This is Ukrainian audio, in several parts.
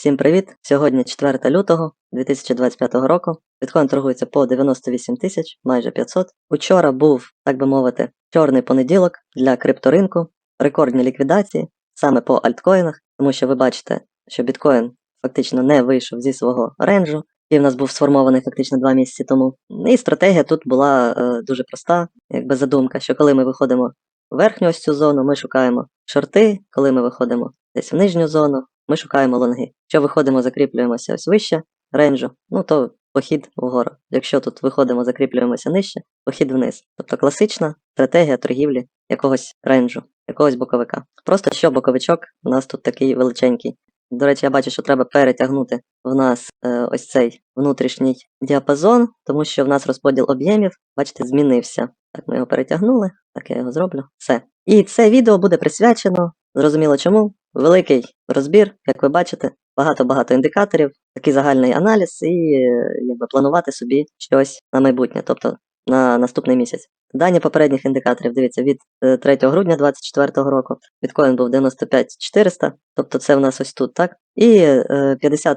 Всім привіт! Сьогодні 4 лютого 2025 року. Біткоін торгується по 98 тисяч, майже 500. Учора був, так би мовити, чорний понеділок для крипторинку, рекордні ліквідації саме по альткоїнах, тому що ви бачите, що біткоін фактично не вийшов зі свого ренджу, і в нас був сформований фактично два місяці тому. І стратегія тут була е, дуже проста, якби задумка, що коли ми виходимо в верхню ось цю зону, ми шукаємо шорти, коли ми виходимо десь в нижню зону, ми шукаємо лонги. Якщо виходимо, закріплюємося ось вище ренджу, ну то похід вгору. Якщо тут виходимо, закріплюємося нижче, похід вниз. Тобто класична стратегія торгівлі якогось ренджу, якогось боковика. Просто що боковичок у нас тут такий величенький. До речі, я бачу, що треба перетягнути в нас е, ось цей внутрішній діапазон, тому що в нас розподіл об'ємів, бачите, змінився. Так, ми його перетягнули, так я його зроблю. Все. І це відео буде присвячено, зрозуміло чому, великий розбір, як ви бачите, багато-багато індикаторів, такий загальний аналіз і е, якби планувати собі щось на майбутнє, тобто на наступний місяць. Дані попередніх індикаторів, дивіться, від е, 3 грудня 2024 року біткоін був 95 400, тобто це в нас ось тут, так? І е, 53%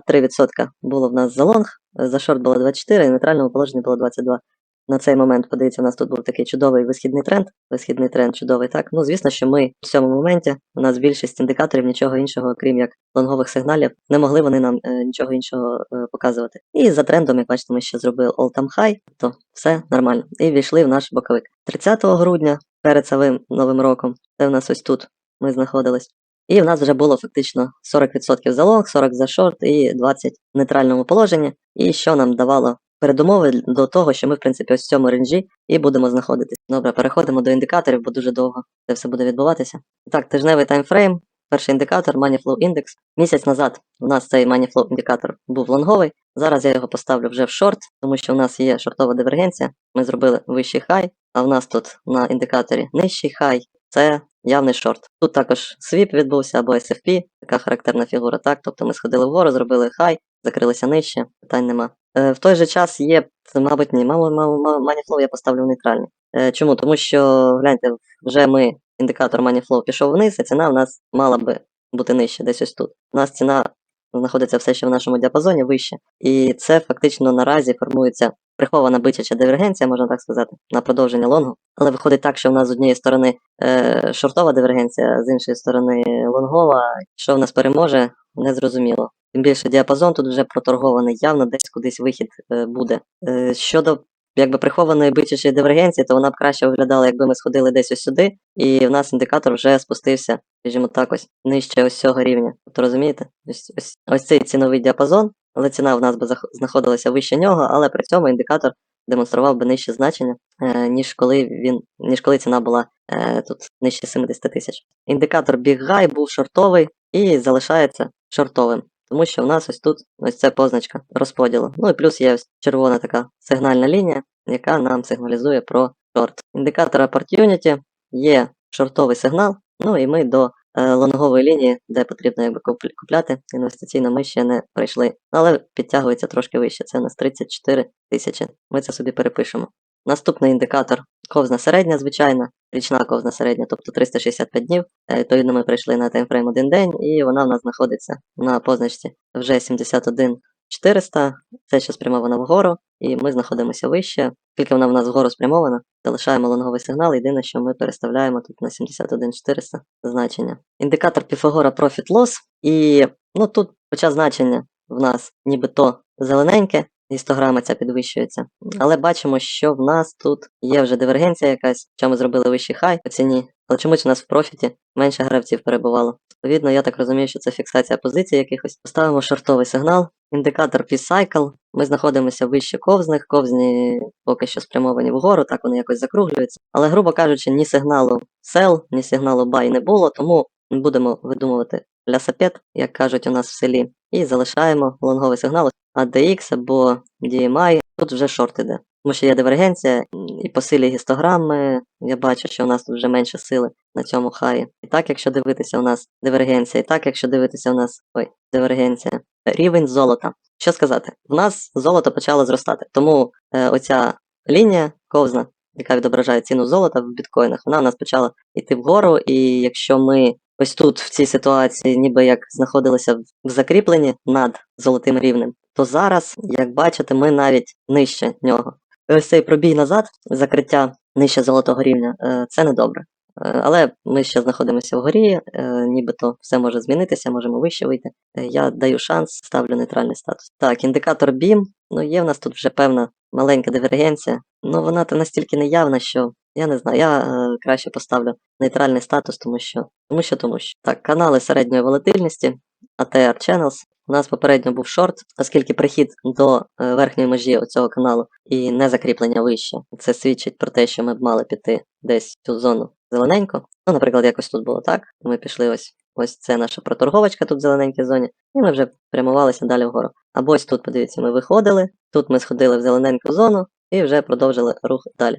було в нас за лонг, е, за шорт було 24, і нейтральному положенні було 22. На цей момент, подивіться, у нас тут був такий чудовий висхідний тренд. Висхідний тренд чудовий, так. Ну, звісно, що ми в цьому моменті, у нас більшість індикаторів нічого іншого, крім як лонгових сигналів, не могли вони нам е, нічого іншого е, показувати. І за трендом, як бачите, ми ще зробили all-time high, то все нормально. І війшли в наш боковик. 30 грудня, перед самим новим роком, це в нас ось тут ми знаходились. І в нас вже було фактично 40% за лонг, 40 за шорт і 20 в нейтральному положенні. І що нам давало передумови до того, що ми, в принципі, ось в цьому ренджі і будемо знаходитись. Добре, переходимо до індикаторів, бо дуже довго це все буде відбуватися. Так, тижневий таймфрейм, перший індикатор, Moneyflow Index. Місяць назад у нас цей Moneyflow індикатор був лонговий. Зараз я його поставлю вже в шорт, тому що у нас є шортова дивергенція. Ми зробили вищий хай, а в нас тут на індикаторі нижчий хай. Це явний шорт. Тут також свіп відбувся або SFP, така характерна фігура, так? Тобто ми сходили вгору, зробили хай, закрилися нижче, питань нема. Е, в той же час є, мабуть, ні, Moneyflow я поставлю в нейтральний. Е, чому? Тому що, гляньте, вже ми, індикатор Moneyflow пішов вниз, і ціна в нас мала би бути нижче, десь ось тут. У нас ціна знаходиться все ще в нашому діапазоні вище. І це фактично наразі формується прихована бичача дивергенція, можна так сказати, на продовження лонгу. Але виходить так, що в нас з однієї сторони е, шортова дивергенція, з іншої сторони лонгова. Що в нас переможе, незрозуміло. Тим більше діапазон тут вже проторгований, явно десь кудись вихід е, буде. Е, щодо якби прихованої бичачої дивергенції, то вона б краще виглядала, якби ми сходили десь ось сюди, і в нас індикатор вже спустився, скажімо так, ось нижче ось цього рівня. Тобто розумієте? Ось, ось, ось цей ціновий діапазон, але ціна в нас би знаходилася вище нього, але при цьому індикатор демонстрував би нижче значення, е, ніж коли він, ніж коли ціна була е, тут нижче 70 тисяч. Індикатор Big High був шортовий і залишається шортовим. Тому що в нас ось тут ось ця позначка розподілу. Ну і плюс є ось червона така сигнальна лінія, яка нам сигналізує про шорт. Індикатор Opportunity є шортовий сигнал, ну і ми до е, лонгової лінії, де потрібно якби купляти інвестиційно, ми ще не прийшли. Але підтягується трошки вище. Це у нас 34 тисячі. Ми це собі перепишемо. Наступний індикатор ковзна середня, звичайна, річна ковзна середня, тобто 365 днів. Е, Відповідно, ми прийшли на таймфрейм один день, і вона в нас знаходиться на позначці вже 71 400. Це ще спрямовано вгору, і ми знаходимося вище. Тільки вона в нас вгору спрямована, залишаємо лонговий сигнал. Єдине, що ми переставляємо тут на 71 400 значення. Індикатор Піфагора Profit Loss, і ну тут, хоча значення в нас нібито зелененьке, гістограма ця підвищується. Але бачимо, що в нас тут є вже дивергенція якась, що ми зробили вищий хай по ціні, але чомусь у нас в профіті менше гравців перебувало. Відповідно, я так розумію, що це фіксація позицій якихось. Поставимо шортовий сигнал, індикатор P-Cycle. Ми знаходимося вище ковзних, ковзні поки що спрямовані вгору, так вони якось закруглюються. Але, грубо кажучи, ні сигналу sell, ні сигналу buy не було, тому будемо видумувати лясапет, як кажуть у нас в селі, і залишаємо лонговий сигнал, а DX або DMI, тут вже шорт іде. Тому що є дивергенція, і по силі гістограми я бачу, що у нас тут вже менше сили на цьому хаї. І так, якщо дивитися, у нас дивергенція, і так, якщо дивитися, у нас ой, дивергенція. Рівень золота. Що сказати? В нас золото почало зростати, тому е, оця лінія ковзна, яка відображає ціну золота в біткоїнах, вона у нас почала йти вгору, і якщо ми ось тут, в цій ситуації, ніби як знаходилися в закріпленні над золотим рівнем, то зараз, як бачите, ми навіть нижче нього. Ось цей пробій назад, закриття нижче золотого рівня, е, це недобре. Е, Але ми ще знаходимося вгорі, е, нібито все може змінитися, можемо вище вийти. Я даю шанс, ставлю нейтральний статус. Так, індикатор BIM, ну є в нас тут вже певна маленька дивергенція, ну вона то настільки неявна, що я не знаю, я краще поставлю нейтральний статус, тому що, тому що, тому що. Так, канали середньої волатильності, ATR Channels. У нас попередньо був шорт, оскільки прихід до е, верхньої межі цього каналу і не закріплення вище. Це свідчить про те, що ми б мали піти десь в цю зону зелененько. Ну, наприклад, якось тут було так. Ми пішли ось. Ось це наша проторговочка тут в зелененькій зоні, і ми вже прямувалися далі вгору. Або ось тут, подивіться, ми виходили, тут ми сходили в зелененьку зону і вже продовжили рух далі.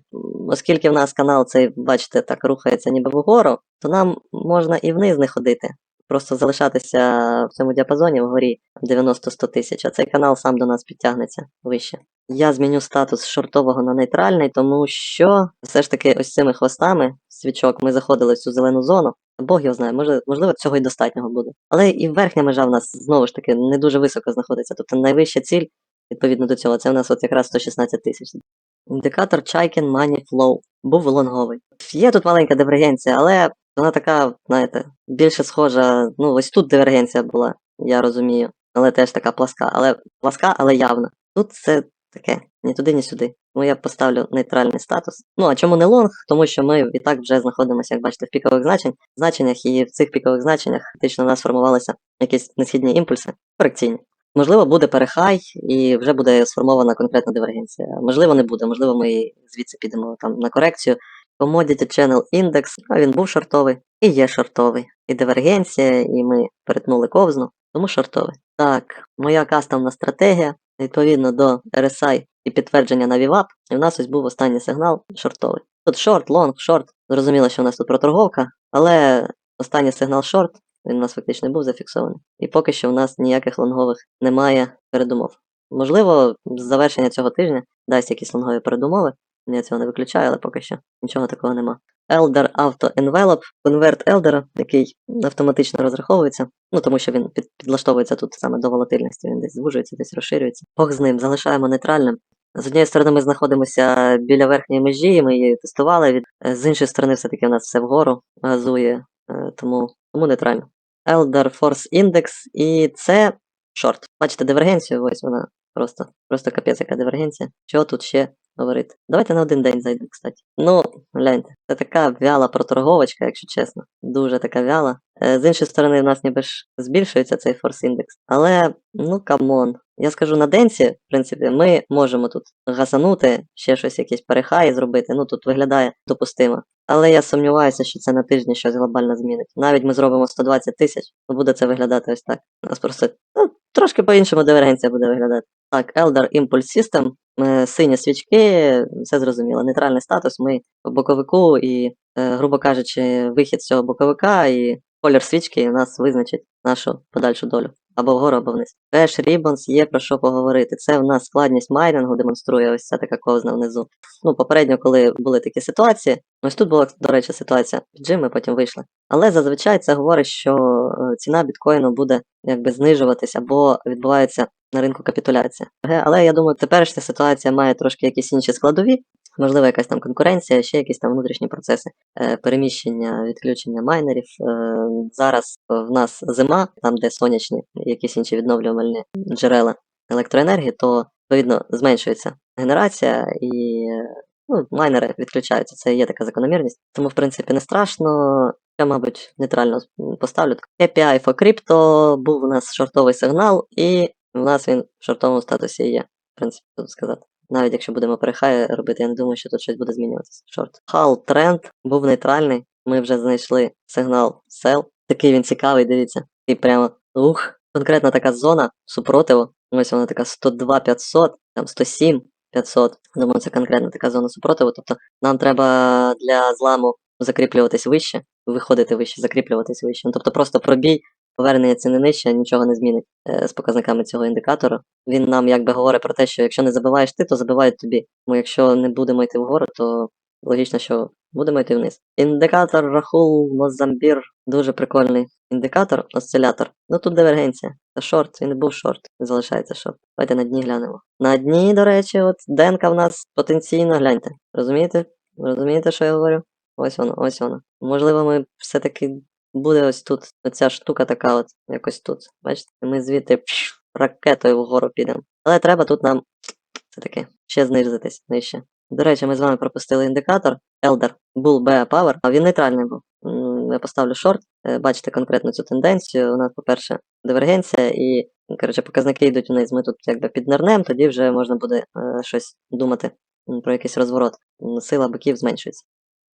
Оскільки в нас канал цей, бачите, так рухається ніби вгору, то нам можна і вниз не ходити. Просто залишатися в цьому діапазоні вгорі 90-100 тисяч, а цей канал сам до нас підтягнеться вище. Я зміню статус шортового на нейтральний, тому що все ж таки ось цими хвостами свічок ми заходили в цю зелену зону. Бог його знає, може, можливо, цього й достатнього буде. Але і верхня межа в нас знову ж таки не дуже високо знаходиться. Тобто найвища ціль, відповідно до цього, це в нас от якраз 116 тисяч. Індикатор Chaikin Money Flow був лонговий. Є тут маленька дивергенція, але вона така, знаєте, більше схожа. Ну, ось тут дивергенція була, я розумію. Але теж така пласка, але пласка, але явна. Тут це таке, ні туди, ні сюди. Тому я поставлю нейтральний статус. Ну а чому не лонг? Тому що ми і так вже знаходимося, як бачите, в пікових значень, значеннях, і в цих пікових значеннях фактично у нас формувалися якісь несхідні імпульси, корекційні. Можливо, буде перехай і вже буде сформована конкретна дивергенція. Можливо, не буде, можливо, ми звідси підемо там на корекцію. Commodity Channel Index, а він був шортовий і є шортовий. І дивергенція, і ми перетнули ковзну, тому шортовий. Так, моя кастомна стратегія відповідно до RSI і підтвердження на VWAP, і в нас ось був останній сигнал шортовий. Тут шорт, лонг, шорт. Зрозуміло, що у нас тут проторговка, але останній сигнал шорт, він у нас фактично був зафіксований. І поки що в нас ніяких лонгових немає передумов. Можливо, з завершення цього тижня дасть якісь лонгові передумови. Я цього не виключаю, але поки що нічого такого нема. Elder Auto Envelope, конверт Elder, який автоматично розраховується, ну тому що він під, підлаштовується тут саме до волатильності, він десь звужується, десь розширюється. Бог з ним, залишаємо нейтральним. З однієї сторони, ми знаходимося біля верхньої межі, ми її тестували. Від е, з іншої сторони, все-таки у нас все вгору газує, е, тому, тому нейтрально. Elder Force Index, і це шорт. Бачите дивергенцію, ось вона просто, просто капець, яка дивергенція. Що тут ще говорити? Давайте на один день зайдемо, кстати. Ну, гляньте, це така вяла проторговочка, якщо чесно. Дуже така вяла. Е, З іншої сторони, в нас ніби ж збільшується цей форс індекс. Але, ну камон. Я скажу на денці, в принципі, ми можемо тут гасанути, ще щось, якісь перехаї зробити. Ну тут виглядає допустимо. Але я сумніваюся, що це на тижні щось глобально змінить. Навіть ми зробимо 120 тисяч, то буде це виглядати ось так. Нас просто ну, трошки по-іншому дивергенція буде виглядати. Так, Elder Impulse System, е, сині свічки, все зрозуміло. Нейтральний статус, ми в боковику і, е, грубо кажучи, вихід з цього боковика і колір свічки у нас визначить нашу подальшу долю. Або вгору, або. Cash Ribbons є про що поговорити. Це в нас складність майнінгу демонструє ось ця така ковзна внизу. Ну, попередньо, коли були такі ситуації, ось тут була, до речі, ситуація під джим, ми потім вийшли. Але зазвичай це говорить, що е, ціна біткоїну буде якби знижуватись або відбувається на ринку капітуляція. Але я думаю, теперішня ситуація має трошки якісь інші складові, можливо, якась там конкуренція, ще якісь там внутрішні процеси е, переміщення, відключення майнерів. Е, зараз в нас зима, там де сонячні, якісь інші відновлювальні джерела електроенергії, то відповідно зменшується генерація і е, ну, майнери відключаються. Це є така закономірність. Тому, в принципі, не страшно. Я, мабуть, нейтрально поставлю. API for Crypto був у нас шортовий сигнал, і у нас він в шортовому статусі є. В принципі, тут сказати. Навіть якщо будемо перехай робити, я не думаю, що тут щось буде змінюватися. Шорт. Hall тренд був нейтральний. Ми вже знайшли сигнал sell. Такий він цікавий, дивіться. І прямо ух, конкретна така зона супротиву. Ось вона така 102 500, там 107 500. Думаю, це конкретна така зона супротиву. Тобто нам треба для зламу закріплюватись вище, виходити вище, закріплюватись вище. Ну, тобто просто пробій, повернення ціни нижче нічого не змінить е, з показниками цього індикатора. Він нам якби говорить про те, що якщо не забиваєш ти, то забивають тобі. Тому якщо не будемо йти вгору, то логічно, що будемо йти вниз. Індикатор Рахул Мозамбір. Дуже прикольний індикатор, осцилятор. Ну тут дивергенція. Це шорт, він був шорт, залишається шорт. Давайте на дні глянемо. На дні, до речі, от денка в нас потенційно гляньте. Розумієте? Розумієте, що я говорю? Ось воно, ось воно. Можливо, ми все-таки буде ось тут. Оця штука така, от якось тут. Бачите, ми звідти пш, ракетою вгору підемо. Але треба тут нам це таки ще знизитись нижче. До речі, ми з вами пропустили індикатор Elder Bull Bear Power, а він нейтральний був. Я поставлю шорт. Е, Бачите конкретно цю тенденцію. У нас, по-перше, дивергенція і, коротше, показники йдуть вниз. Ми тут якби піднирнем, тоді вже можна буде е, щось думати про якийсь розворот. Сила боків зменшується.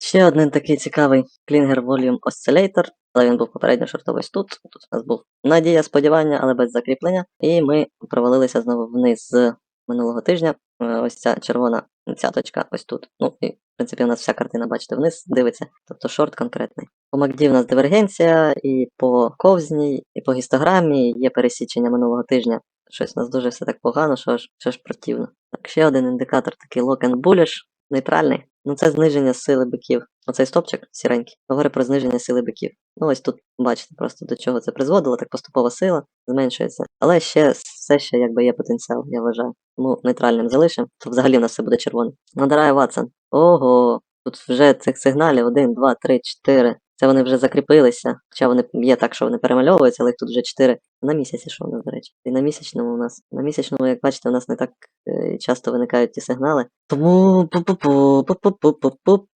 Ще один такий цікавий Klinger Volume Oscillator, але він був попередньо шортовий тут. Тут у нас був надія, сподівання, але без закріплення. І ми провалилися знову вниз з минулого тижня. Е, Ось ця червона цяточка ось тут. Ну і в принципі у нас вся картина, бачите, вниз дивиться, тобто шорт конкретний. По MACD у нас дивергенція, і по ковзній, і по гістограмі є пересічення минулого тижня. Щось у нас дуже все так погано, що аж, що ж противно. Так, ще один індикатор такий lock and bullish, нейтральний. Ну це зниження сили биків. Оцей стопчик сіренький говорить про зниження сили биків. Ну ось тут бачите просто до чого це призводило, так поступова сила зменшується. Але ще все ще якби є потенціал, я вважаю. Тому нейтральним залишимо, то взагалі у нас все буде червоне. Надарає Ватсон. Ого, тут вже цих сигналів 1, 2, 3, 4. Це вони вже закріпилися. Хоча вони є так, що вони перемальовуються, але їх тут вже 4 на місяці, що у нас, до речі. І на місячному у нас. На місячному, як бачите, у нас не так е, часто виникають ті сигнали. Тому.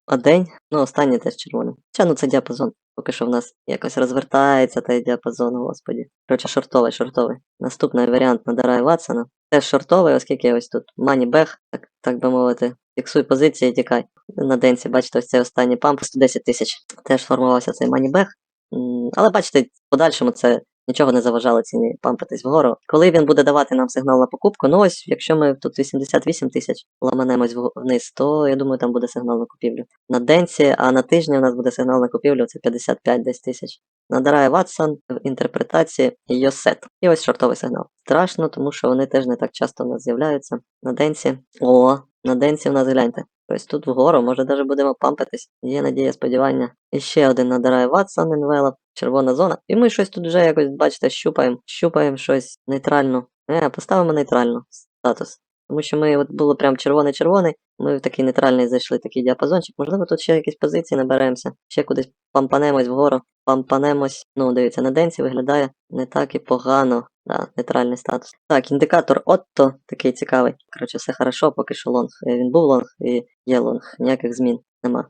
А день, ну останній теж червоний. Хоча ну це діапазон. Поки що в нас якось розвертається той діапазон, господі. Коротше, шортовий, шортовий. Наступний варіант надарає Ватсона. Теж шортовий, оскільки ось тут back, так, так би мовити. Фіксуй позиції тікай. На денці, бачите, ось цей останній памп 110 тисяч. Теж формувався цей money back. М, Але бачите, в подальшому це нічого не заважало ціні пампитись вгору. Коли він буде давати нам сигнал на покупку, ну ось, якщо ми тут 88 тисяч ламанемось вниз, то я думаю, там буде сигнал на купівлю. На денці, а на тижні у нас буде сигнал на купівлю, це 55 десь тисяч. Надарає Ватсон в інтерпретації Йосет. І ось шортовий сигнал. Страшно, тому що вони теж не так часто у нас з'являються. На денці. О, на денці у нас гляньте. Ось тут вгору, може навіть будемо пампитись. Є надія, сподівання. І ще один надарає Ватсон Envelop, червона зона. І ми щось тут вже якось, бачите, щупаємо, щупаємо щось нейтрально. Е, поставимо нейтрально статус. Тому що ми от було прям червоний-червоний, ми в такий нейтральний зайшли такий діапазончик. Можливо, тут ще якісь позиції наберемося, ще кудись пампанемось вгору, пампанемось. Ну, дивіться, на денці виглядає не так і погано. Да, нейтральний статус. Так, індикатор Отто такий цікавий. Коротше, все хорошо, поки що лонг. Е, Він був лонг і є лонг. Ніяких змін нема.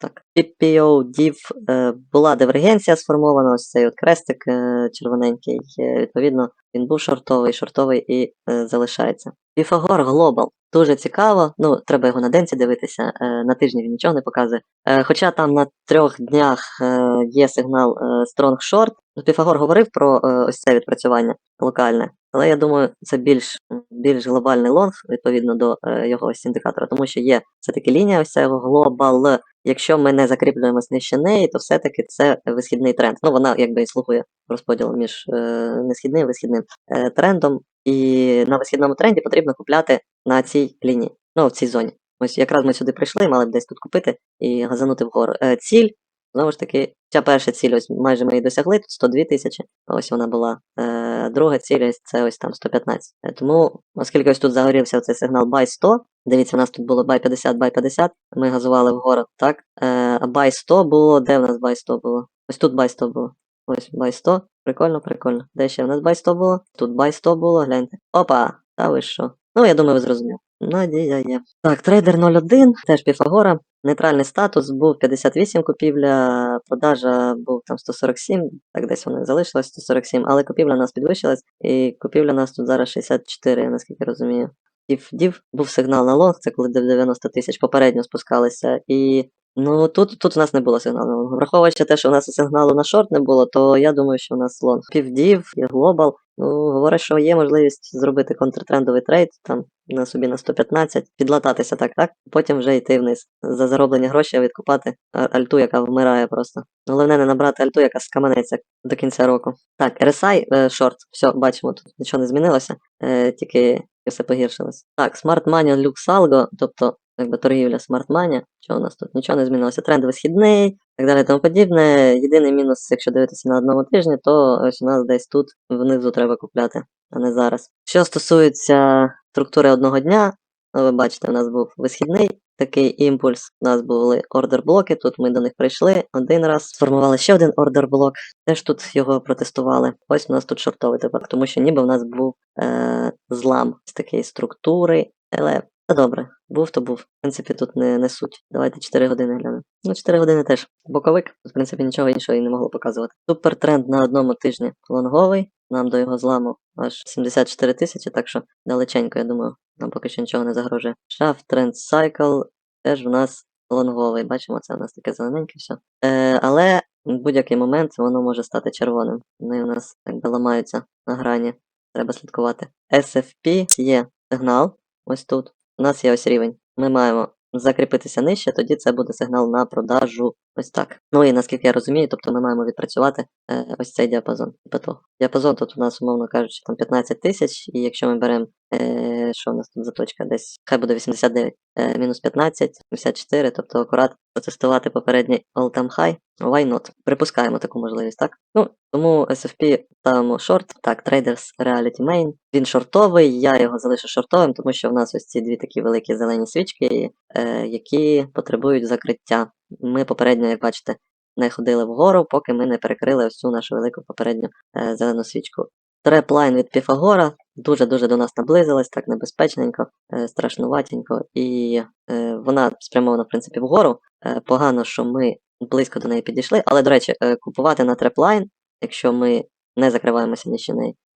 Так. PPO div е, була дивергенція сформована, ось цей от крестик е, червоненький. Відповідно, він був шортовий, шортовий і залишається. Pythagor Global. Дуже цікаво. Ну, треба його на денці дивитися. Е, на тижні він нічого не показує. Е, хоча там на трьох днях е, є сигнал Strong Short. Pythagor говорив про ось це відпрацювання локальне. Але я думаю, це більш, більш глобальний лонг відповідно до його ось індикатора, тому що є все-таки лінія, ось ця його глобал. Якщо ми не закріплюємось нижче неї, то все-таки це висхідний тренд. Ну, вона якби і слугує розподілом між е, несхідним і висхідним е, трендом. І на висхідному тренді потрібно купляти на цій лінії, ну в цій зоні. Ось якраз ми сюди прийшли, мали б десь тут купити і газанути вгору. Е, ціль, знову ж таки, ця перша ціль, ось майже ми її досягли, тут 102 тисячі, ось вона була. Е, друга цілість це ось там 115. Е, тому, оскільки ось тут загорівся цей сигнал buy 100, дивіться, у нас тут було buy 50, buy 50, ми газували вгору, так? Е, а buy 100 було, де в нас buy 100 було? Ось тут buy 100 було. Ось buy 100. Прикольно, прикольно. Де ще в нас buy 100 було? Тут buy 100 було, гляньте. Опа! Та ви що? Ну, я думаю, ви зрозуміли. Надія є. Так, трейдер 01, теж Піфагора. Нейтральний статус був 58 купівля, продажа був там 147, так десь воно і залишилось 147, але купівля у нас підвищилась, і купівля у нас тут зараз 64, наскільки розумію. Дів, дів був сигнал на лонг, це коли 90 тисяч попередньо спускалися, і ну тут, тут у нас не було сигналу. Враховуючи те, що у нас сигналу на шорт не було, то я думаю, що у нас лонг. Півдів, є глобал. Ну, говорить, що є можливість зробити контртрендовий трейд там на собі на 115, підлататися так, так, потім вже йти вниз. За зароблені гроші відкупати альту, яка вмирає просто. Головне не набрати альту, яка скаменеться до кінця року. Так, RSI шорт, все, бачимо, тут нічого не змінилося, е, тільки все погіршилось. Так, Smart Money Lux тобто якби торгівля Smart Money. Що у нас тут? Нічого не змінилося. Тренд висхідний, так далі тому подібне. Єдиний мінус, якщо дивитися на одному тижні, то ось у нас десь тут внизу треба купляти, а не зараз. Що стосується структури одного дня, ну, ви бачите, у нас був висхідний такий імпульс. У нас були ордер блоки. Тут ми до них прийшли один раз. Сформували ще один ордер блок. Теж тут його протестували. Ось у нас тут шортовий тепер, тому що ніби в нас був е- злам з такої структури. Але та добре, був то був. В принципі, тут не, не суть. Давайте 4 години глянемо. Ну, 4 години теж. Боковик, в принципі, нічого іншого і не могло показувати. Супертренд на одному тижні лонговий. Нам до його зламу аж 74 тисячі, так що далеченько, я думаю, нам поки що нічого не загрожує. Shaft Trend Cycle теж у нас лонговий. Бачимо, це у нас таке зелененьке все. Е, але в будь-який момент воно може стати червоним. Вони у нас якби ламаються на грані. Треба слідкувати. SFP є сигнал. Ось тут. У нас є ось рівень. Ми маємо закріпитися нижче, тоді це буде сигнал на продажу. Ось так. Ну і наскільки я розумію, тобто ми маємо відпрацювати е, ось цей діапазон. Типу. Діапазон тут у нас, умовно кажучи, там 15 тисяч, і якщо ми беремо, е, що у нас тут за точка, десь хай буде 89, е, мінус 15, 54, тобто акурат протестувати попередній all-time high, why not? Припускаємо таку можливість, так? Ну, тому SFP ставимо шорт. Так, Traders Reality Main. Він шортовий, я його залишу шортовим, тому що в нас ось ці дві такі великі зелені свічки, е, які потребують закриття. Ми попередньо, як бачите, не ходили вгору, поки ми не перекрили ось цю нашу велику попередню е, зелену свічку. Треплайн від Піфагора дуже-дуже до нас наблизилась, так небезпечненько, е, страшнуватенько, і е, вона спрямована, в принципі, вгору. Е, погано, що ми близько до неї підійшли, але, до речі, купувати на треплайн, якщо ми не закриваємося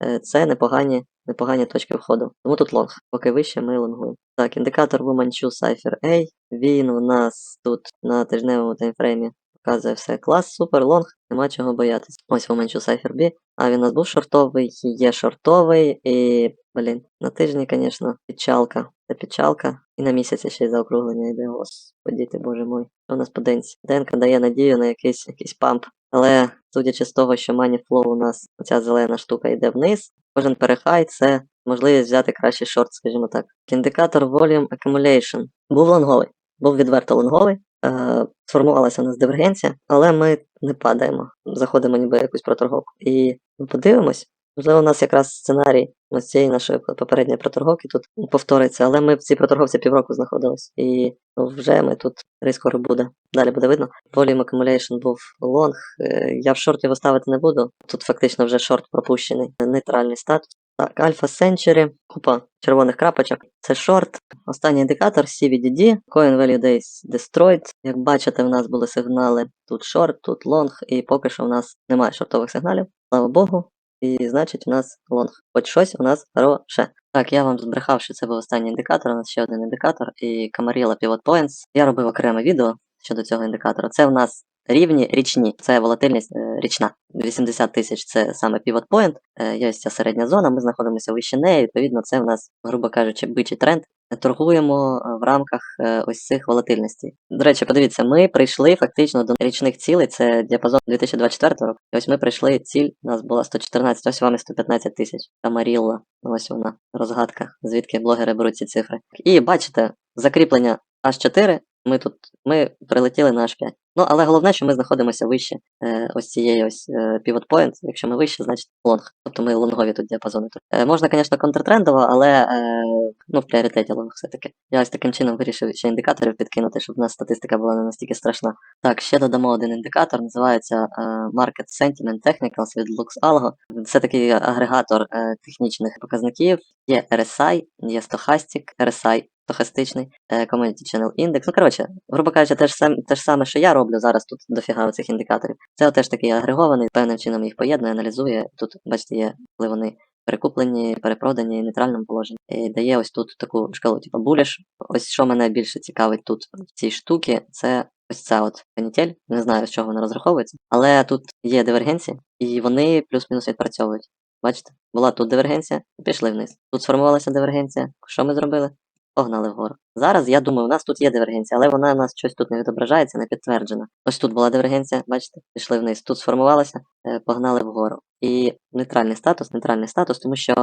е, це непогані, непогані точки входу. Тому тут лонг, поки вище ми лонгуємо. Так, індикатор Womanchu Cypher A. Він у нас тут на тижневому таймфреймі показує все. Клас, супер, лонг, нема чого боятись. Ось Womanchu Cypher B. А він у нас був шортовий, є шортовий, і, блін, на тижні, звісно, печалка. Це печалка. І на місяці ще й заокруглення йде, господі боже мой. Що у нас по денці? Денка дає надію на якийсь, якийсь памп. Але судячи з того, що Flow у нас ця зелена штука йде вниз, кожен перехай це можливість взяти кращий шорт, скажімо так. Індикатор Volume Accumulation був лонговий, був відверто лонговий. Е, сформувалася у нас дивергенція, але ми не падаємо, заходимо ніби якусь проторговку. І ми подивимось, можливо, у нас якраз сценарій ось цієї нашої попередньої проторговки тут повториться, але ми в цій проторговці півроку знаходились. І ну, вже ми тут скоро буде. Далі буде видно. Volume Accumulation був лонг. Е, Я в шорт його ставити не буду. Тут фактично вже шорт пропущений. Нейтральний статус. Так, Alpha Century, купа червоних крапочок. Це шорт. Останній індикатор CVDD, Coin Value Days Destroyed. Як бачите, в нас були сигнали тут шорт, тут лонг, і поки що в нас немає шортових сигналів. Слава Богу. І значить у нас лонг. Хоч щось у нас хороше. Так, я вам збрехав, що це був останній індикатор, у нас ще один індикатор, і Camarilla Pivot Points. Я робив окреме відео щодо цього індикатора. Це в нас рівні річні, це волатильність е, річна. 80 тисяч це саме pivot point, е, є ось ця середня зона, ми знаходимося вище неї, відповідно, це в нас, грубо кажучи, бичий тренд. Торгуємо е, в рамках ось цих волатильностей. До речі, подивіться, ми прийшли фактично до річних цілей, це діапазон 2024 року. Ось ми прийшли, ціль у нас була 114, ось вам і 115 тисяч. Камарілла, ось вона, розгадка, звідки блогери беруть ці цифри. І бачите, закріплення H4, ми тут ми прилетіли на H5. Ну, але головне, що ми знаходимося вище е, ось цієї ось е, pivot point. Якщо ми вище, значить лонг. Тобто ми лонгові тут діапазони. Е, можна, звісно, контртрендово, але е, ну, в пріоритеті лонг все-таки. Я ось таким чином вирішив ще індикаторів підкинути, щоб у нас статистика була не настільки страшна. Так, ще додамо один індикатор, називається е, Market Sentiment Technicals від LuxAlgo. Це такий агрегатор е, технічних показників. Є RSI, є Stochastic, RSI стохастичний е, Commodity Channel Index. Ну, коротше, грубо кажучи, те ж, сам, те ж саме, що я роблю зараз тут дофіга цих індикаторів. Це теж такий агрегований, певним чином їх поєднує, аналізує. Тут, бачите, є, коли вони перекуплені, перепродані, нейтральному положенні. І дає ось тут таку шкалу, типу буліш. Ось що мене більше цікавить тут в цій штуці, це ось ця от канітель. Не знаю, з чого вона розраховується, але тут є дивергенції, і вони плюс-мінус відпрацьовують. Бачите, була тут дивергенція, пішли вниз. Тут сформувалася дивергенція. Що ми зробили? Погнали вгору. Зараз, я думаю, у нас тут є дивергенція, але вона у нас щось тут не відображається, не підтверджена. Ось тут була дивергенція, бачите, пішли вниз. Тут сформувалася, е, погнали вгору. І нейтральний статус, нейтральний статус, тому що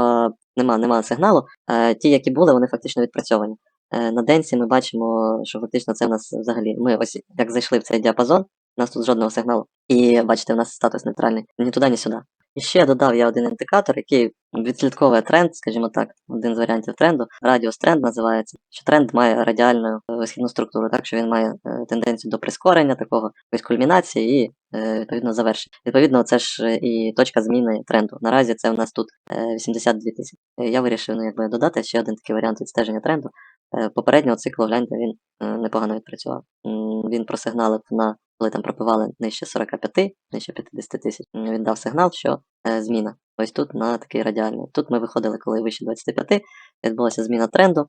нема, нема сигналу. Е, ті, які були, вони фактично відпрацьовані. Е, На денці ми бачимо, що фактично це в нас взагалі. Ми ось як зайшли в цей діапазон, у нас тут жодного сигналу. І бачите, у нас статус нейтральний. Ні туди, ні сюди. І ще додав я один індикатор, який відслідковує тренд, скажімо так, один з варіантів тренду. Радіус тренд називається. Що тренд має радіальну е, висхідну структуру, так що він має е, тенденцію до прискорення такого, ось кульмінації і е, відповідно завершення. Відповідно, це ж е, і точка зміни тренду. Наразі це у нас тут е, 82 тисячі. Е, Я вирішив ну, якби додати ще один такий варіант відстеження тренду. Е, Попереднього циклу, гляньте, він е, непогано відпрацював. Він просигналив на коли там пропивали нижче 45, нижче 50 тисяч, він дав сигнал, що е, зміна. Ось тут на такий радіальний. Тут ми виходили, коли вище 25, відбулася зміна тренду,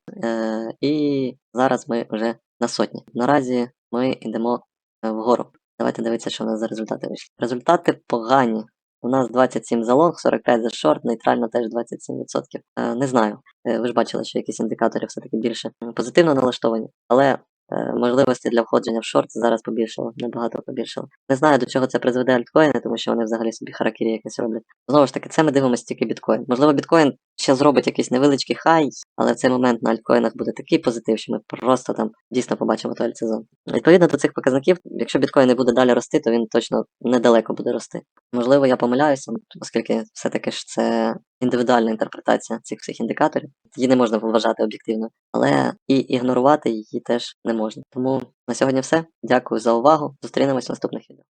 і зараз ми вже на сотні. Наразі ми йдемо вгору. Давайте дивитися, що у нас за результати вийшли. Результати погані. У нас 27 за лонг, 45 за шорт, нейтрально теж 27%. Е, не знаю. Е, ви ж бачили, що якісь індикатори все-таки більше позитивно налаштовані, але е, можливості для входження в шорт зараз побільшало, набагато побільшало. Не знаю, до чого це призведе альткоїни, тому що вони взагалі собі харакірі якось роблять. Знову ж таки, це ми дивимося тільки біткоін. Можливо, біткоін ще зробить якийсь невеличкий хай, але в цей момент на альткоїнах буде такий позитив, що ми просто там дійсно побачимо той альтсезон. Відповідно до цих показників, якщо біткоін не буде далі рости, то він точно недалеко буде рости. Можливо, я помиляюся, оскільки все-таки ж це індивідуальна інтерпретація цих всіх індикаторів. Її не можна вважати об'єктивно, але і ігнорувати її теж не можна. Тому на сьогодні все. Дякую за увагу. Зустрінемось в наступних відео.